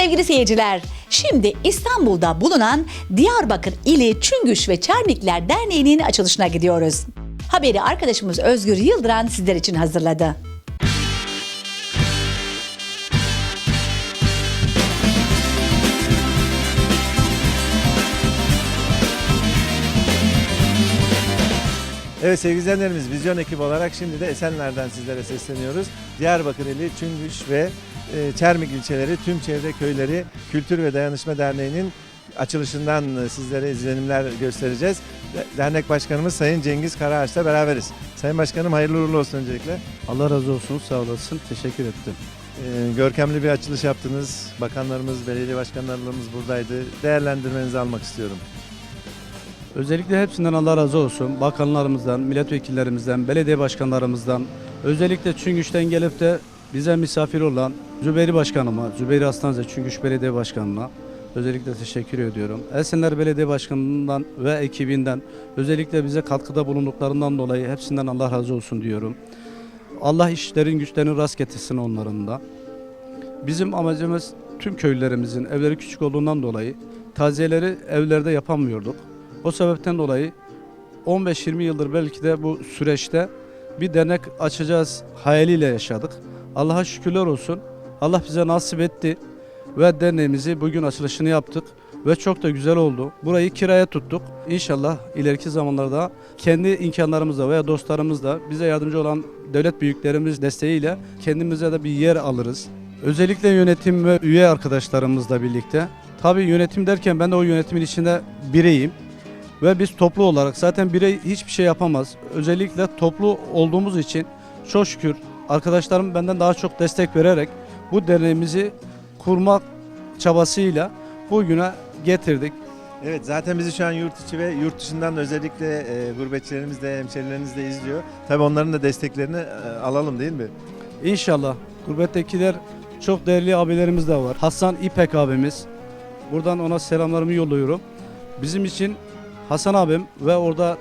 Sevgili seyirciler, şimdi İstanbul'da bulunan Diyarbakır İli Çüngüş ve Çermikler Derneği'nin açılışına gidiyoruz. Haberi arkadaşımız Özgür Yıldıran sizler için hazırladı. Evet sevgili izleyenlerimiz Vizyon ekibi olarak şimdi de Esenler'den sizlere sesleniyoruz. Diyarbakır ili Çüngüş ve Çermik ilçeleri tüm çevre köyleri Kültür ve Dayanışma Derneği'nin açılışından e, sizlere izlenimler göstereceğiz. De- Dernek Başkanımız Sayın Cengiz Karaağaç'la beraberiz. Sayın Başkanım hayırlı uğurlu olsun öncelikle. Allah razı olsun, sağ olasın. Teşekkür ettim. E, görkemli bir açılış yaptınız. Bakanlarımız, belediye başkanlarımız buradaydı. Değerlendirmenizi almak istiyorum. Özellikle hepsinden Allah razı olsun. Bakanlarımızdan, milletvekillerimizden, belediye başkanlarımızdan, özellikle Çüngüş'ten gelip de bize misafir olan Zübeyri Başkanıma, Zübeyri Aslanze Çüngüş Belediye Başkanı'na özellikle teşekkür ediyorum. Esenler Belediye Başkanı'ndan ve ekibinden özellikle bize katkıda bulunduklarından dolayı hepsinden Allah razı olsun diyorum. Allah işlerin güçlerini rast getirsin onların da. Bizim amacımız tüm köylülerimizin evleri küçük olduğundan dolayı taziyeleri evlerde yapamıyorduk. O sebepten dolayı 15-20 yıldır belki de bu süreçte bir dernek açacağız hayaliyle yaşadık. Allah'a şükürler olsun. Allah bize nasip etti ve derneğimizi bugün açılışını yaptık ve çok da güzel oldu. Burayı kiraya tuttuk. İnşallah ileriki zamanlarda kendi imkanlarımızla veya dostlarımızla bize yardımcı olan devlet büyüklerimiz desteğiyle kendimize de bir yer alırız. Özellikle yönetim ve üye arkadaşlarımızla birlikte. Tabii yönetim derken ben de o yönetimin içinde bireyim. Ve biz toplu olarak zaten birey hiçbir şey yapamaz. Özellikle toplu olduğumuz için çok şükür arkadaşlarım benden daha çok destek vererek bu derneğimizi kurmak çabasıyla bugüne getirdik. Evet zaten bizi şu an yurt içi ve yurt dışından da özellikle e, gurbetçilerimiz de hemşerilerimiz de izliyor. Tabii onların da desteklerini e, alalım değil mi? İnşallah gurbettekiler çok değerli abilerimiz de var. Hasan İpek abimiz. Buradan ona selamlarımı yolluyorum. Bizim için Hasan abim ve orada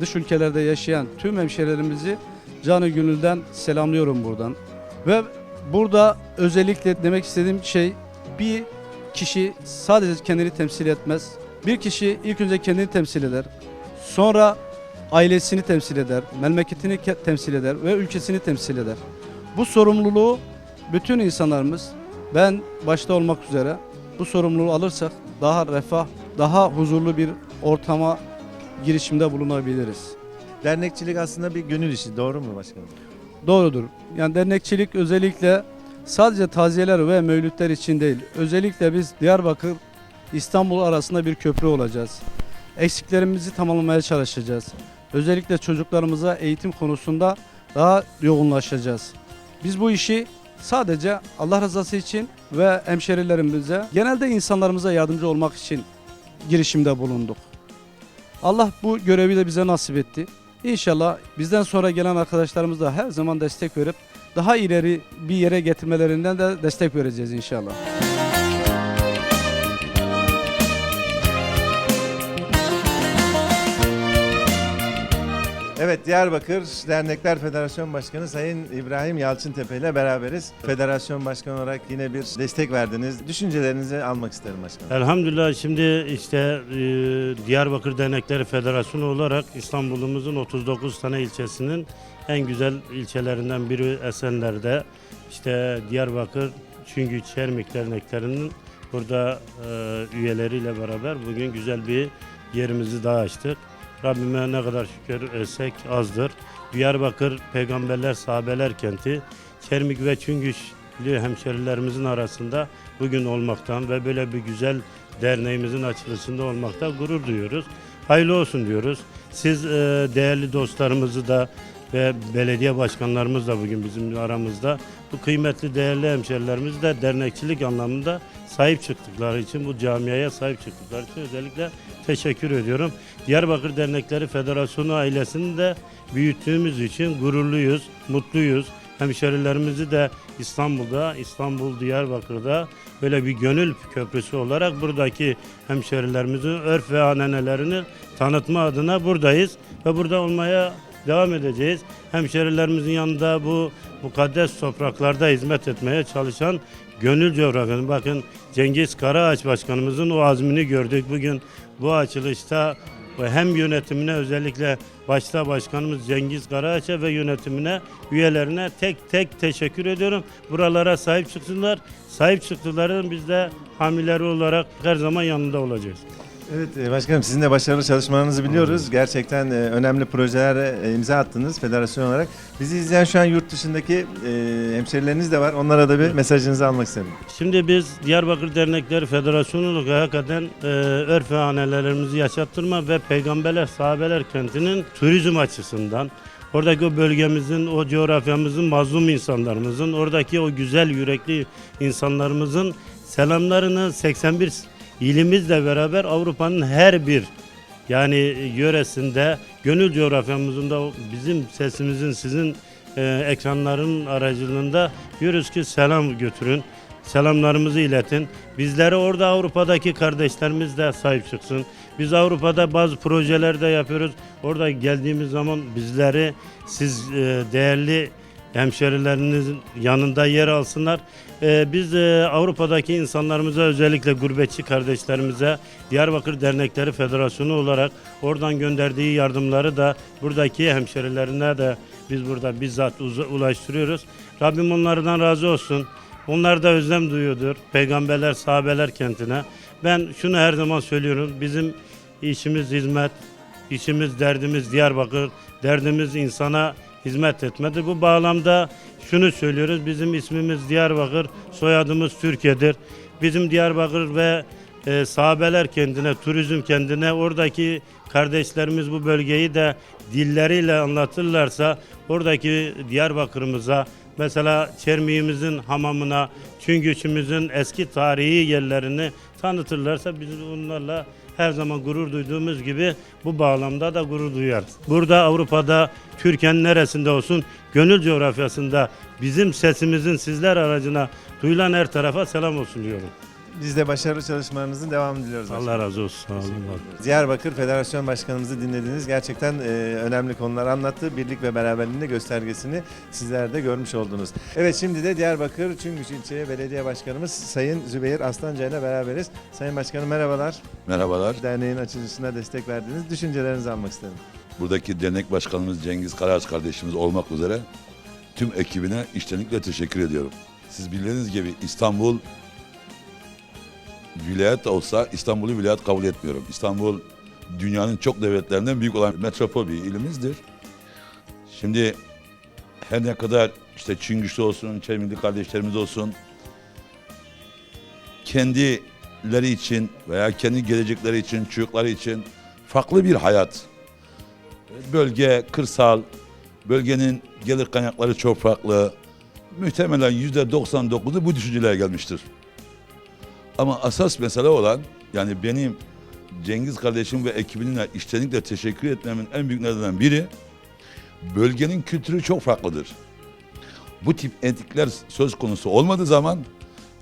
dış ülkelerde yaşayan tüm hemşehrilerimizi canı gönülden selamlıyorum buradan. Ve burada özellikle demek istediğim şey bir kişi sadece kendini temsil etmez. Bir kişi ilk önce kendini temsil eder. Sonra ailesini temsil eder, memleketini ke- temsil eder ve ülkesini temsil eder. Bu sorumluluğu bütün insanlarımız ben başta olmak üzere bu sorumluluğu alırsak daha refah, daha huzurlu bir ortama girişimde bulunabiliriz. Dernekçilik aslında bir gönül işi doğru mu başkanım? Doğrudur. Yani dernekçilik özellikle sadece taziyeler ve mevlütler için değil. Özellikle biz Diyarbakır İstanbul arasında bir köprü olacağız. Eksiklerimizi tamamlamaya çalışacağız. Özellikle çocuklarımıza eğitim konusunda daha yoğunlaşacağız. Biz bu işi sadece Allah rızası için ve hemşerilerimize, genelde insanlarımıza yardımcı olmak için girişimde bulunduk. Allah bu görevi de bize nasip etti. İnşallah bizden sonra gelen arkadaşlarımız da her zaman destek verip daha ileri bir yere getirmelerinden de destek vereceğiz inşallah. Evet Diyarbakır Dernekler Federasyon Başkanı Sayın İbrahim Yalçıntepe ile beraberiz. Federasyon Başkanı olarak yine bir destek verdiniz. Düşüncelerinizi almak isterim başkanım. Elhamdülillah şimdi işte e, Diyarbakır Dernekleri Federasyonu olarak İstanbul'umuzun 39 tane ilçesinin en güzel ilçelerinden biri Esenler'de. İşte Diyarbakır Çüngü Çermik derneklerinin burada e, üyeleriyle beraber bugün güzel bir yerimizi daha açtık. Rabbime ne kadar şükür etsek azdır. Diyarbakır peygamberler sahabeler kenti. Çermik ve Çüngüşlü hemşerilerimizin arasında bugün olmaktan ve böyle bir güzel derneğimizin açılışında olmakta gurur duyuyoruz. Hayırlı olsun diyoruz. Siz e, değerli dostlarımızı da ve belediye başkanlarımız da bugün bizim aramızda. Bu kıymetli değerli hemşerilerimiz de dernekçilik anlamında sahip çıktıkları için, bu camiaya sahip çıktıkları için özellikle teşekkür ediyorum. Diyarbakır Dernekleri Federasyonu ailesini de büyüttüğümüz için gururluyuz, mutluyuz. Hemşerilerimizi de İstanbul'da, İstanbul Diyarbakır'da böyle bir gönül köprüsü olarak buradaki hemşerilerimizin örf ve anenelerini tanıtma adına buradayız ve burada olmaya devam edeceğiz. Hemşerilerimizin yanında bu mukaddes topraklarda hizmet etmeye çalışan gönül coğrafyası. Bakın Cengiz Karaağaç Başkanımızın o azmini gördük. Bugün bu açılışta ve hem yönetimine özellikle başta başkanımız Cengiz Karaağaç'a ve yönetimine, üyelerine tek tek teşekkür ediyorum. Buralara sahip çıksınlar. Sahip çıktıklarının biz de hamileri olarak her zaman yanında olacağız. Evet e, başkanım sizin de başarılı çalışmalarınızı biliyoruz. Gerçekten e, önemli projelere e, imza attınız federasyon olarak. Bizi izleyen şu an yurt dışındaki hemşerileriniz de var. Onlara da bir mesajınızı almak isterim. Şimdi biz Diyarbakır Dernekleri Federasyonu olarak hakikaten e, örf ve hanelerimizi yaşattırma ve peygamberler, sahabeler kentinin turizm açısından oradaki o bölgemizin, o coğrafyamızın mazlum insanlarımızın, oradaki o güzel yürekli insanlarımızın selamlarını 81 ilimizle beraber Avrupa'nın her bir yani yöresinde, gönül coğrafyamızın da bizim sesimizin sizin e, ekranların aracılığında diyoruz ki selam götürün. Selamlarımızı iletin. Bizlere orada Avrupa'daki kardeşlerimiz de sahip çıksın. Biz Avrupa'da bazı projeler de yapıyoruz. Orada geldiğimiz zaman bizleri siz e, değerli hemşerilerinizin yanında yer alsınlar. Ee, biz e, Avrupa'daki insanlarımıza özellikle gurbetçi kardeşlerimize Diyarbakır Dernekleri Federasyonu olarak oradan gönderdiği yardımları da buradaki hemşerilerine de biz burada bizzat ulaştırıyoruz. Rabbim onlardan razı olsun. Onlar da özlem duyuyordur. Peygamberler, sahabeler kentine. Ben şunu her zaman söylüyorum. Bizim işimiz hizmet, işimiz derdimiz Diyarbakır, derdimiz insana hizmet etmedir. Bu bağlamda şunu söylüyoruz. Bizim ismimiz Diyarbakır, soyadımız Türkiye'dir. Bizim Diyarbakır ve e, sahabeler kendine, turizm kendine oradaki kardeşlerimiz bu bölgeyi de dilleriyle anlatırlarsa oradaki Diyarbakır'ımıza mesela Çermiğimizin hamamına, Çüngüç'ümüzün eski tarihi yerlerini tanıtırlarsa biz onlarla her zaman gurur duyduğumuz gibi bu bağlamda da gurur duyarız. Burada Avrupa'da Türkiye'nin neresinde olsun gönül coğrafyasında bizim sesimizin sizler aracına duyulan her tarafa selam olsun diyorum. Biz de başarılı çalışmalarınızın devamını diliyoruz. Allah razı olsun. Sağ olun. Diyarbakır Federasyon Başkanımızı dinlediniz. Gerçekten e, önemli konular anlattı. Birlik ve beraberliğin de göstergesini sizler de görmüş oldunuz. Evet şimdi de Diyarbakır Çüngüç İlçe Belediye Başkanımız Sayın Zübeyir Aslanca ile beraberiz. Sayın Başkanım merhabalar. Merhabalar. Derneğin açılışına destek verdiniz. Düşüncelerinizi almak isterim. Buradaki dernek başkanımız Cengiz Karaağaç kardeşimiz olmak üzere tüm ekibine içtenlikle teşekkür ediyorum. Siz bildiğiniz gibi İstanbul vilayet olsa İstanbul'u vilayet kabul etmiyorum. İstanbul dünyanın çok devletlerinden büyük olan metropol bir ilimizdir. Şimdi her ne kadar işte Çıngüşlü olsun, Çermikli kardeşlerimiz olsun kendileri için veya kendi gelecekleri için, çocukları için farklı bir hayat bölge, kırsal, bölgenin gelir kaynakları çok farklı. Muhtemelen yüzde 99'u bu düşüncelere gelmiştir. Ama asas mesele olan yani benim Cengiz kardeşim ve ekibine içtenlikle teşekkür etmemin en büyük nedeninden biri bölgenin kültürü çok farklıdır. Bu tip etikler söz konusu olmadığı zaman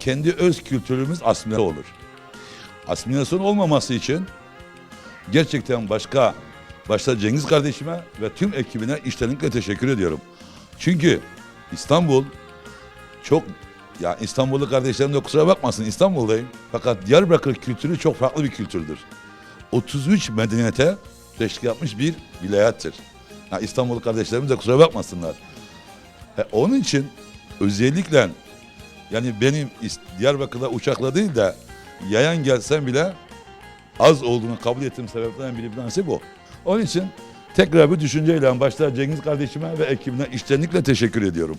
kendi öz kültürümüz asimile olur. Asimilasyon olmaması için gerçekten başka başta Cengiz kardeşime ve tüm ekibine içtenlikle teşekkür ediyorum. Çünkü İstanbul çok ya İstanbullu kardeşlerim de kusura bakmasın İstanbul'dayım. Fakat Diyarbakır kültürü çok farklı bir kültürdür. 33 medeniyete teşkil yapmış bir vilayettir. Ya İstanbullu kardeşlerimiz de kusura bakmasınlar. E, onun için özellikle yani benim Diyarbakır'da uçakla değil de yayan gelsem bile az olduğunu kabul ettiğim sebeplerden biri bir tanesi bu. Onun için tekrar bir düşünceyle başta Cengiz kardeşime ve ekibine içtenlikle teşekkür ediyorum.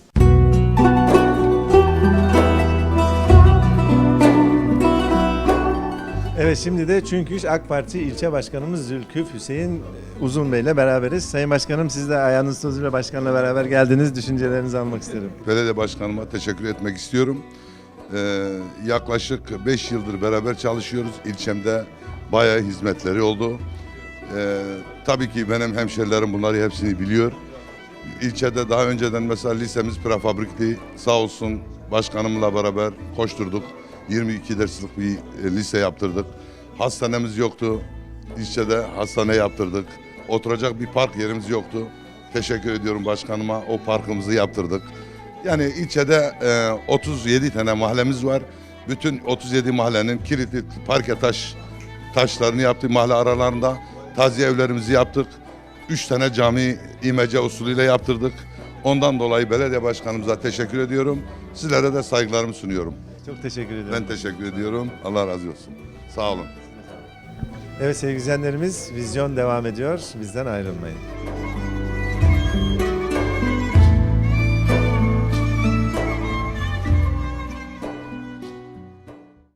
Şimdi de Çünküş AK Parti ilçe başkanımız Zülküf Hüseyin Uzun Bey ile beraberiz. Sayın Başkanım siz de ayağınız sözüyle başkanla beraber geldiniz. Düşüncelerinizi almak isterim. Belediye başkanıma teşekkür etmek istiyorum. Ee, yaklaşık 5 yıldır beraber çalışıyoruz. İlçemde bayağı hizmetleri oldu. Ee, tabii ki benim hemşerilerim bunları hepsini biliyor. İlçede daha önceden mesela lisemiz prefabrikti. Sağ olsun başkanımla beraber koşturduk. 22 derslik bir e, lise yaptırdık. Hastanemiz yoktu. İlçede hastane yaptırdık. Oturacak bir park yerimiz yoktu. Teşekkür ediyorum başkanıma. O parkımızı yaptırdık. Yani ilçede e, 37 tane mahallemiz var. Bütün 37 mahallenin kilitli parke taş taşlarını yaptık mahalle aralarında. Taziye evlerimizi yaptık. 3 tane cami imece usulüyle yaptırdık. Ondan dolayı belediye başkanımıza teşekkür ediyorum. Sizlere de saygılarımı sunuyorum. Çok teşekkür ederim. Ben teşekkür ediyorum. Allah razı olsun. Sağ olun. Evet sevgili izleyenlerimiz vizyon devam ediyor. Bizden ayrılmayın.